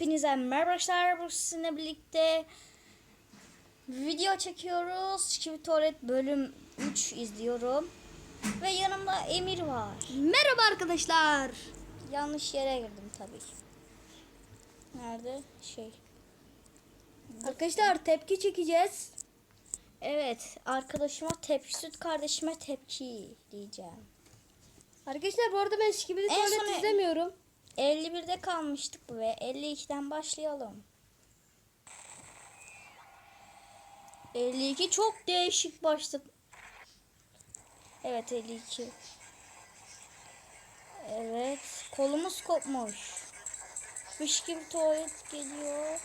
Hepinize merhaba arkadaşlar. Bu sizinle birlikte video çekiyoruz. Şikimi Tuvalet bölüm 3 izliyorum. Ve yanımda Emir var. Merhaba arkadaşlar. Yanlış yere girdim tabii ki. Nerede? Şey. Arkadaşlar tepki çekeceğiz. Evet. Arkadaşıma tepki, süt kardeşime tepki diyeceğim. Arkadaşlar bu arada ben Şikibili En Tuvalet son- izlemiyorum. 51'de kalmıştık ve 52'den başlayalım. 52 çok değişik başladı. Evet 52. Evet kolumuz kopmuş. Kuş gibi tuvalet geliyor.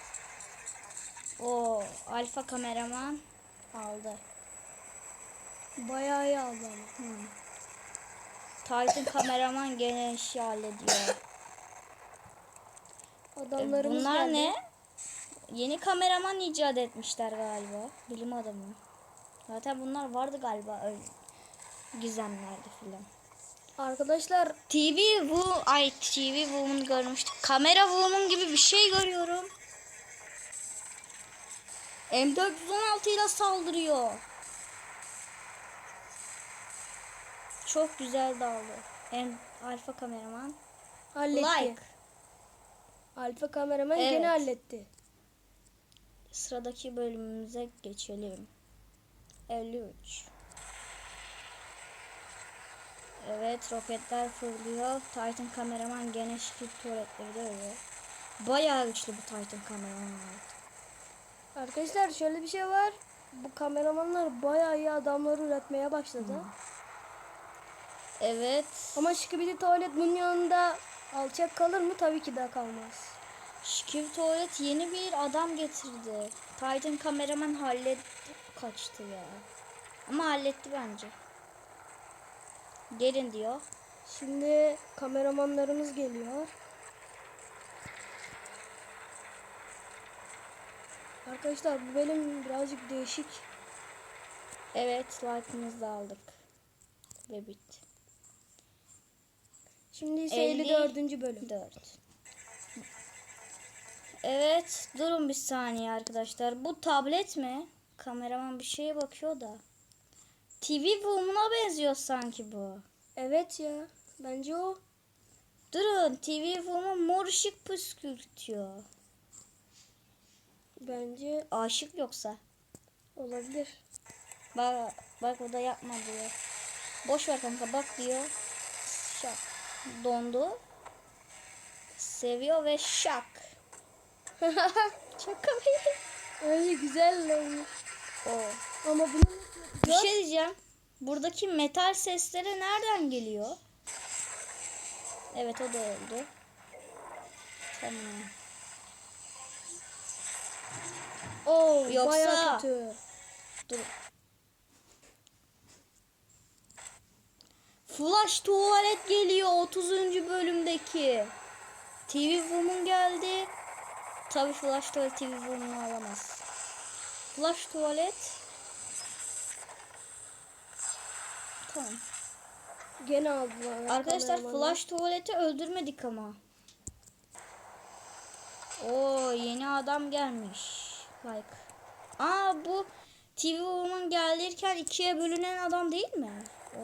O alfa kameraman aldı. Bayağı iyi aldı. Hı. Titan kameraman gene işi hallediyor. Adamlarımız Bunlar geldi. ne? Yeni kameraman icat etmişler galiba. Bilim adamı. Zaten bunlar vardı galiba öyle gizemlerde filan. Arkadaşlar TV bu ay TV Woman görmüştük. Kamera Woman gibi bir şey görüyorum. M416 ile saldırıyor. Çok güzel daldı. M alfa kameraman. halletti. Like. Alfa kameraman Evet. gene halletti. Sıradaki bölümümüze geçelim. 53. Evet roketler fırlıyor. Titan kameraman gene şekil tuvaletleri dövüyor. Bayağı güçlü bu Titan kameraman. Arkadaşlar şöyle bir şey var. Bu kameramanlar bayağı iyi adamları üretmeye başladı. Evet. Ama Şikibili Tuvalet bunun yanında alçak kalır mı? Tabii ki de kalmaz. Şekil tuvalet yeni bir adam getirdi. Titan kameraman halletti kaçtı ya. Ama halletti bence. Gelin diyor. Şimdi kameramanlarımız geliyor. Arkadaşlar bu bölüm birazcık değişik. Evet like'ımızı da aldık. Ve bitti. Şimdi ise 50 54. bölüm. 4. Evet, durun bir saniye arkadaşlar. Bu tablet mi? Kameraman bir şeye bakıyor da. TV Woman'a benziyor sanki bu. Evet ya. Bence o. Durun, TV Woman mor ışık püskürtüyor. Bence Aşık yoksa. olabilir. Bak, bak o da yapma diyor. Boş ver kanka bak diyor. Şak. Dondu. Seviyor ve şak. Şaka mı? Öyle güzel olmuş. O. Ama bunun Bir şey diyeceğim. Buradaki metal sesleri nereden geliyor? Evet o da oldu. Tamam. Oo, Yoksa- bayağı kötü. Dur. Flash tuvalet geliyor 30. bölümdeki. TV Woman geldi. Tabii Flash tuvalet TV Woman'ı alamaz. Flash tuvalet. Tamam. Gene aldılar. Arkadaşlar. Flash tuvaleti öldürmedik ama. Oo yeni adam gelmiş. Like. Aa bu TV Woman gelirken ikiye bölünen adam değil mi? O.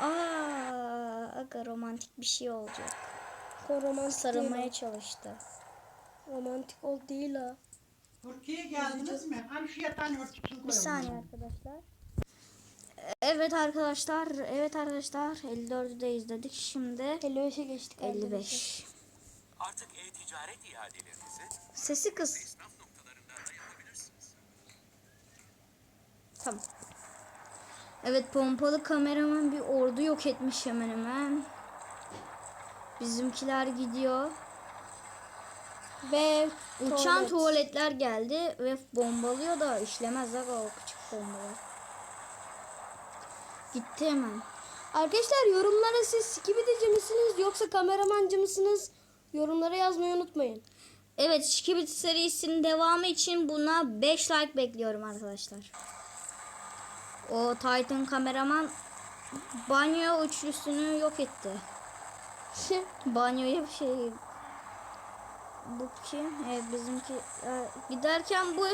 Aa, aga romantik bir şey olacak. O romantik Sarılmaya değil. çalıştı. Romantik ol değil ha. Türkiye'ye geldiniz mi? Hani şu yatağın örtüsünü koyalım. Bir saniye arkadaşlar. Evet arkadaşlar, evet arkadaşlar 54'ü de izledik. Şimdi 55'e geçtik. arkadaşlar. 55. Artık e-ticaret iadelerinizi Sesi kız. esnaf noktalarından da yapabilirsiniz. Tamam. Evet pompalı kameraman bir ordu yok etmiş hemen hemen. Bizimkiler gidiyor. Ve Uçan tuvalet. tuvaletler geldi ve bombalıyor da işlemez aga o küçük bombalar. Gitti hemen. Arkadaşlar yorumlara siz skibideci misiniz yoksa kameramancı mısınız? Yorumlara yazmayı unutmayın. Evet Şikibit serisinin devamı için buna 5 like bekliyorum arkadaşlar. O Titan kameraman banyo üçlüsünü yok etti. Banyoya bir şey Bu kim? Evet bizimki. e, giderken bu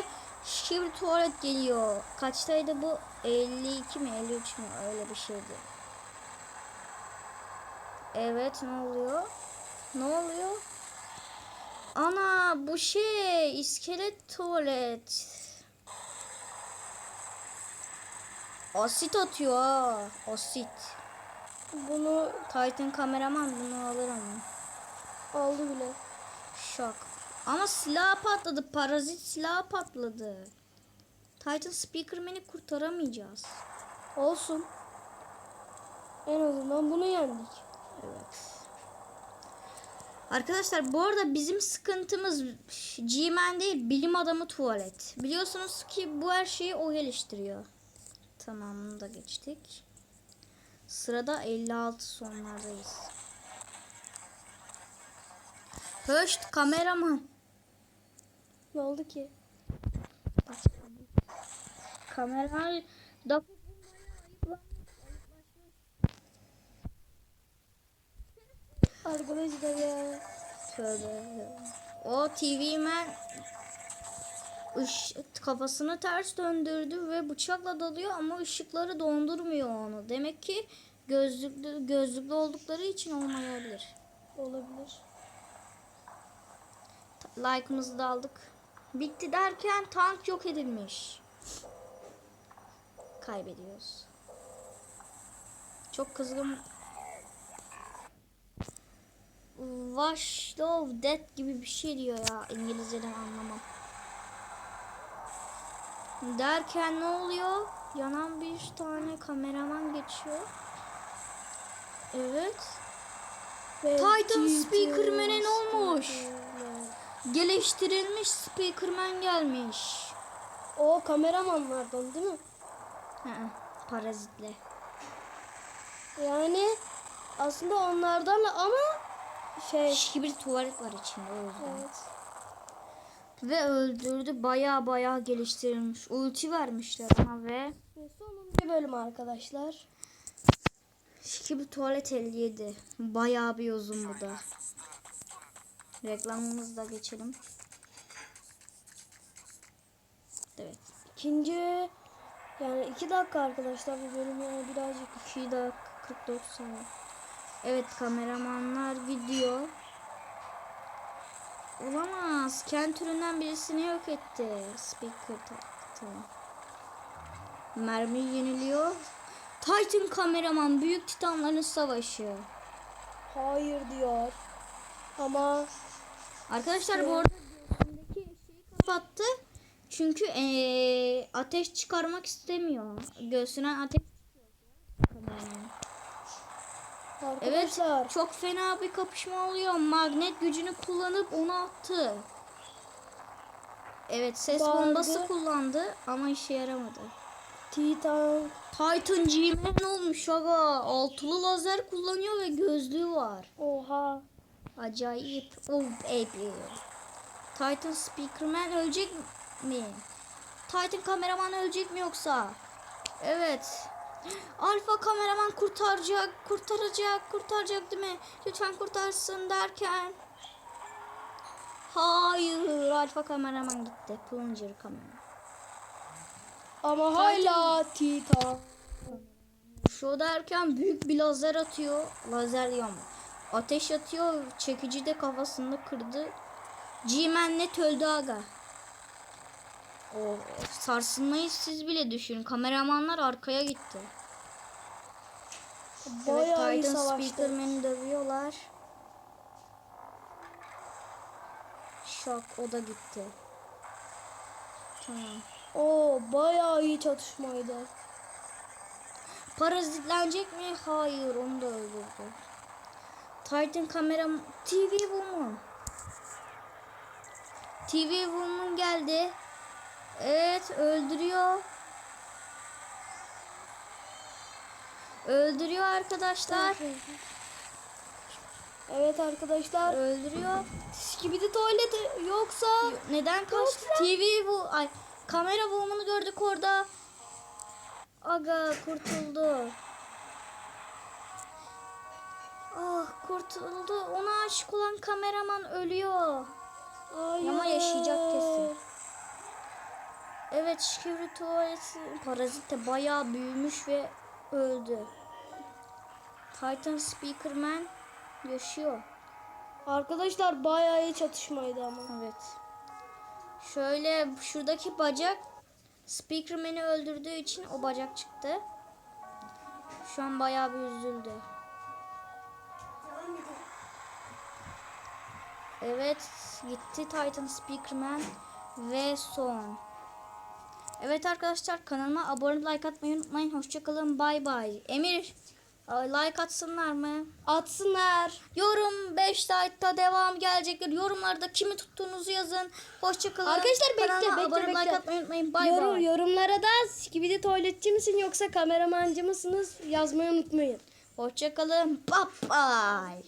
şibir tuvalet geliyor. Kaçtaydı bu? 52 mi 53 mü? Öyle bir şeydi. Evet ne oluyor? Ne oluyor? Ana bu şey iskelet tuvalet. Asit atıyor ha. Asit. Bunu Titan kameraman bunu alır ama. aldı bile. Şok. Ama silah patladı. Parazit silah patladı. Titan Speakerman'i kurtaramayacağız. Olsun. En azından bunu yendik. Evet. Arkadaşlar bu arada bizim sıkıntımız G-Man değil bilim adamı tuvalet. Biliyorsunuz ki bu her şeyi o geliştiriyor. Tamam bunu da geçtik. Sırada 56 sonlardayız. Höşt kameraman. Ne oldu ki? Kamera da Arkadaşlar ya. Tövbe. O TV man ış, kafasını ters döndürdü ve bıçakla dalıyor ama ışıkları dondurmuyor onu. Demek ki gözlüklü gözlüklü oldukları için olmayabilir. Olabilir. Like'ımızı da aldık. Bitti derken tank yok edilmiş. Kaybediyoruz. Çok kızgın. Wash Love Death gibi bir şey diyor ya İngilizceden anlamam. Derken ne oluyor? Yanan bir tane kameraman geçiyor. Evet. Ve Titan ne olmuş? Speakerman. Geliştirilmiş Speakerman gelmiş. O kameramanlardan değil mi? Hı hı, Parazitle. Yani aslında onlardan ama şey Şiş gibi tuvalet var içinde o yüzden. evet. Ve öldürdü. Baya baya geliştirilmiş. Ulti vermişler ona ve sonuncu bölüm arkadaşlar. şiş gibi tuvalet 57. Baya bir uzun bu da. Reklamımızı da geçelim. Evet. İkinci yani iki dakika arkadaşlar bu bölüm yani birazcık 2 dakika 44 saniye. Evet kameramanlar video. Olamaz. Kent türünden birisini yok etti. Speaker taktı. Mermi yeniliyor. Titan kameraman büyük titanların savaşı. hayır diyor. Ama Arkadaşlar bu arada göğsündeki şeyi kapattı. Çünkü eee, ateş çıkarmak istemiyor. Göğsünden ateş çıkıyor. Kameraman. Evet arkadaşlar çok fena bir kapışma oluyor. Magnet gücünü kullanıp onu attı. Evet ses Bağırdı. bombası kullandı ama işe yaramadı. Titan Titan G-Man olmuş aga. Altılı lazer kullanıyor ve gözlüğü var. oha Acayip. Oh baby. Titan Speakerman ölecek mi? Titan kameraman ölecek mi yoksa? Evet. Alfa kameraman kurtaracak, kurtaracak, kurtaracak değil mi? Lütfen kurtarsın derken. Hayır, Alfa kameraman gitti. Plunger kameraman. ama hala Titan Şu derken büyük bir lazer atıyor. Lazer diyorum. Ateş atıyor. Çekici de kafasını kırdı. G-Man net öldü aga. O sarsılmayı siz bile düşünün. Kameramanlar arkaya gitti. bayağı iyi evet, Titan savaştı. Speakerman'i dövüyorlar. Şok o da gitti. Tamam. O bayağı iyi çatışmaydı. Parazitlenecek mi? Hayır onu da öldürdü. Titan kameram TV Woman. TV Woman geldi. Evet öldürüyor. Öldürüyor arkadaşlar. Evet arkadaşlar. Öldürüyor. Skibidi tuvalet yoksa Neden kaçtı? TV bu ay kamera woman'ı gördük orada. Aga kurtuldu. Ah kurtuldu. Ona aşık olan kameraman ölüyor. Hayır. Ama yaşayacak kesin. Evet Şikiri tuvaleti parazit de bayağı büyümüş ve öldü. Titan Speakerman yaşıyor. Arkadaşlar bayağı iyi çatışmaydı ama. Evet. Şöyle şuradaki bacak Speakerman'i öldürdüğü için o bacak çıktı. Şu an bayağı bir üzüldü. Evet gitti Titan Speakerman ve son. Evet arkadaşlar kanalıma abone like atmayı unutmayın. Hoşçakalın. Bay bay. Emir like atsınlar mı? Atsınlar. Yorum 5 like'ta devam gelecektir. Yorumlarda kimi tuttuğunuzu yazın. Hoşçakalın. Arkadaşlar bekle, Kanalıma bekle, abone like bekle. atmayı unutmayın. Bay Yorum, bay. yorumlara da skibidi tuvaletçi misin yoksa kameramancı mısınız yazmayı unutmayın. Hoşçakalın. Bye bye.